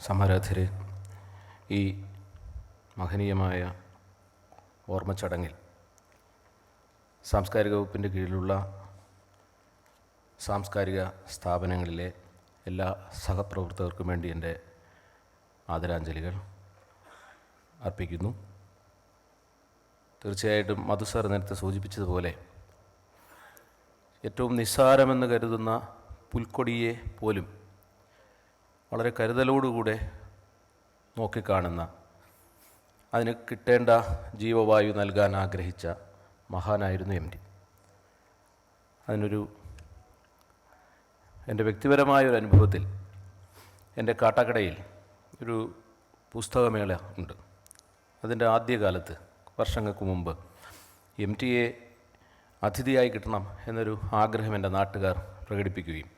സമാരാധരെ ഈ മഹനീയമായ ഓർമ്മച്ചടങ്ങിൽ സാംസ്കാരിക വകുപ്പിന്റെ കീഴിലുള്ള സാംസ്കാരിക സ്ഥാപനങ്ങളിലെ എല്ലാ സഹപ്രവർത്തകർക്കും വേണ്ടി എന്റെ ആദരാഞ്ജലികൾ അർപ്പിക്കുന്നു. തീർച്ചയായിട്ടും മധുസാർ നേരത്തെ സൂചിപ്പിച്ചതുപോലെ ഏറ്റവും നിസ്സാരമെന്ന് കരുതുന്ന പുൽക്കൊടിയെ പോലും വളരെ കരുതലോടുകൂടെ നോക്കിക്കാണുന്ന അതിന് കിട്ടേണ്ട ജീവവായു നൽകാൻ ആഗ്രഹിച്ച മഹാനായിരുന്നു എം ഡി അതിനൊരു എന്റെ വ്യക്തിപരമായ ഒരു അനുഭവത്തിൽ എന്റെ കാട്ടക്കടയിൽ ഒരു പുസ്തകമേള ഉണ്ട്. അതിന്റെ ആദ്യകാലത്ത് വർഷങ്ങൾക്ക് മുമ്പ് എം ടി എ അതിഥിയായി കിട്ടണം എന്നൊരു ആഗ്രഹം എന്റെ നാട്ടുകാർ പ്രകടിപ്പിക്കുകയും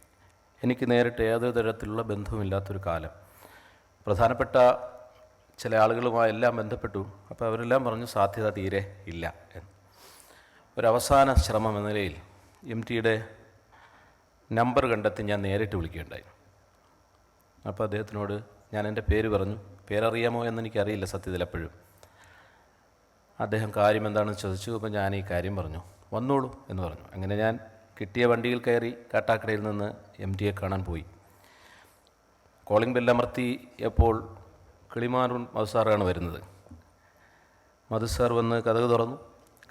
എനിക്ക് നേരിട്ട് ഏതൊരു തരത്തിലുള്ള ബന്ധവുമില്ലാത്തൊരു കാലം. പ്രധാനപ്പെട്ട ചില ആളുകളുമായെല്ലാം ബന്ധപ്പെട്ടു. അപ്പോൾ അവരെല്ലാം പറഞ്ഞു സാധ്യത തീരെ ഇല്ല എന്ന്. ഒരവസാന ശ്രമം എന്ന നിലയിൽ എം ടിയുടെ നമ്പർ കണ്ടെത്തി ഞാൻ നേരിട്ട് വിളിക്കുകയുണ്ടായി. അപ്പോൾ അദ്ദേഹത്തിനോട് ഞാൻ എന്റെ പേര് പറഞ്ഞു. പേരറിയാമോ എന്ന് എനിക്കറിയില്ല സത്യത്തിൽ എപ്പോഴും. അദ്ദേഹം കാര്യം എന്താണെന്ന് ചോദിച്ചു. അപ്പോൾ ഞാൻ ഈ കാര്യം പറഞ്ഞു. വന്നോളൂ എന്ന് പറഞ്ഞു. അങ്ങനെ ഞാൻ കിട്ടിയ വണ്ടിയിൽ കയറി കാട്ടാക്കടയിൽ നിന്ന് എം ടിയെ കാണാൻ പോയി. കോളിംഗ് ബെല്ലമർത്തിയപ്പോൾ കിളിമാറൂൺ മധുസാറാണ് വരുന്നത്. മധുസാർ വന്ന് കഥക് തുറന്നു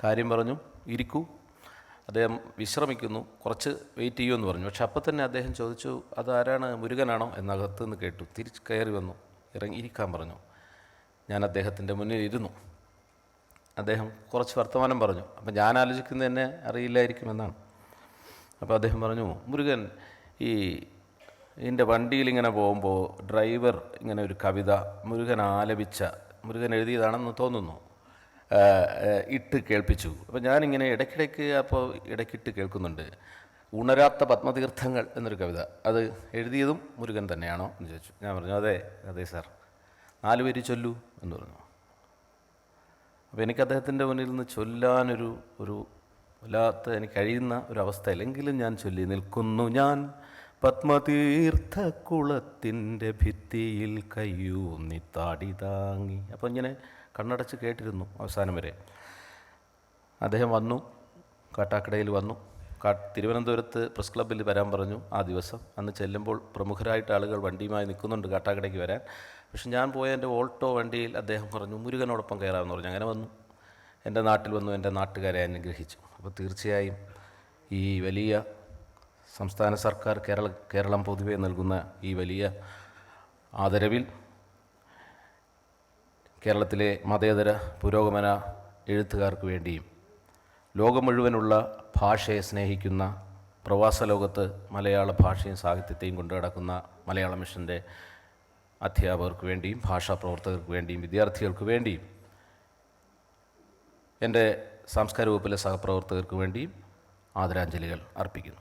കാര്യം പറഞ്ഞു ഇരിക്കൂ. അദ്ദേഹം വിശ്രമിക്കുന്നു കുറച്ച് വെയിറ്റ് ചെയ്യുമെന്ന് പറഞ്ഞു. പക്ഷെ അപ്പം തന്നെ അദ്ദേഹം ചോദിച്ചു അതാരാണ് മുരുകനാണോ? എന്നകത്ത് നിന്ന് കേട്ടു. തിരിച്ച് കയറി വന്നു ഇറങ്ങി ഇരിക്കാൻ പറഞ്ഞു. ഞാൻ അദ്ദേഹത്തിന്റെ മുന്നിൽ ഇരുന്നു. അദ്ദേഹം കുറച്ച് വർത്തമാനം പറഞ്ഞു. അപ്പം ഞാൻ ആലോചിക്കുന്നത് തന്നെ അറിയില്ലായിരിക്കുമെന്നാണ് അപ്പോൾ അദ്ദേഹം പറഞ്ഞു മുരുകൻ ഈ എന്റെ വണ്ടിയിൽ ഇങ്ങനെ പോകുമ്പോൾ ഡ്രൈവർ ഇങ്ങനെ ഒരു കവിത മുരുകൻ ആലപിച്ച മുരുകൻ എഴുതിയതാണെന്ന് തോന്നുന്നു. ഇട്ട് കേൾപ്പിച്ചു. അപ്പോൾ ഞാനിങ്ങനെ ഇടയ്ക്കിടയ്ക്ക് അപ്പോൾ ഇടയ്ക്കിട്ട് കേൾക്കുന്നുണ്ട്. ഉണരാത്ത പത്മതീർത്ഥങ്ങൾ എന്നൊരു കവിത. അത് എഴുതിയതും മുരുകൻ തന്നെയാണോ എന്ന് ചോദിച്ചു. ഞാൻ പറഞ്ഞു അതെ അതെ സാർ. നാല് പേര് ചൊല്ലൂ എന്ന് പറഞ്ഞു. അപ്പോൾ എനിക്ക് അദ്ദേഹത്തിന്റെ മുന്നിൽ നിന്ന് ചൊല്ലാനൊരു ഒരു വല്ലാത്ത എനിക്ക് കഴിയുന്ന ഒരു അവസ്ഥയിൽ എങ്കിലും ഞാൻ ചൊല്ലി നിൽക്കുന്നു ഞാൻ. പത്മതീർത്ഥക്കുളത്തിന്റെ ഭിത്തിയിൽ കയ്യൂന്നി താടി താങ്ങി. അപ്പോൾ ഇങ്ങനെ കണ്ണടച്ച് കേട്ടിരുന്നു അവസാനം വരെ. അദ്ദേഹം വന്നു കാട്ടാക്കടയിൽ വന്നു. കാ തിരുവനന്തപുരത്ത് പ്രസ് ക്ലബ്ബിൽ വരാൻ പറഞ്ഞു ആ ദിവസം. അന്ന് ചെല്ലുമ്പോൾ പ്രമുഖരായിട്ട് ആളുകൾ വണ്ടിയുമായി നിൽക്കുന്നുണ്ട് കാട്ടാക്കടയ്ക്ക് വരാൻ. പക്ഷെ ഞാൻ പോയ എന്റെ ഓൾട്ടോ വണ്ടിയിൽ അദ്ദേഹം പറഞ്ഞു മുരുകനോടൊപ്പം കയറാമെന്ന് പറഞ്ഞു. അങ്ങനെ വന്നു. എന്റെ നാട്ടിൽ വന്നു എന്റെ നാട്ടുകാരെ അനുഗ്രഹിച്ചു. അപ്പോൾ തീർച്ചയായും ഈ വലിയ സംസ്ഥാന സർക്കാർ കേരള കേരളം പൊതുവെ നൽകുന്ന ഈ വലിയ ആദരവിൽ കേരളത്തിലെ മതേതര പുരോഗമന എഴുത്തുകാർക്ക് വേണ്ടിയും ലോകം മുഴുവനുള്ള ഭാഷയെ സ്നേഹിക്കുന്ന പ്രവാസ ലോകത്ത് മലയാള ഭാഷയും സാഹിത്യത്തെയും കൊണ്ടു നടക്കുന്ന മലയാള മിഷന്റെ അധ്യാപകർക്ക് വേണ്ടിയും ഭാഷാ പ്രവർത്തകർക്ക് വേണ്ടിയും വിദ്യാർത്ഥികൾക്ക് വേണ്ടിയും എന്റെ സാംസ്കാരിക വകുപ്പിലെ സഹപ്രവർത്തകർക്ക് വേണ്ടിയും ആദരാഞ്ജലികൾ അർപ്പിക്കുന്നു.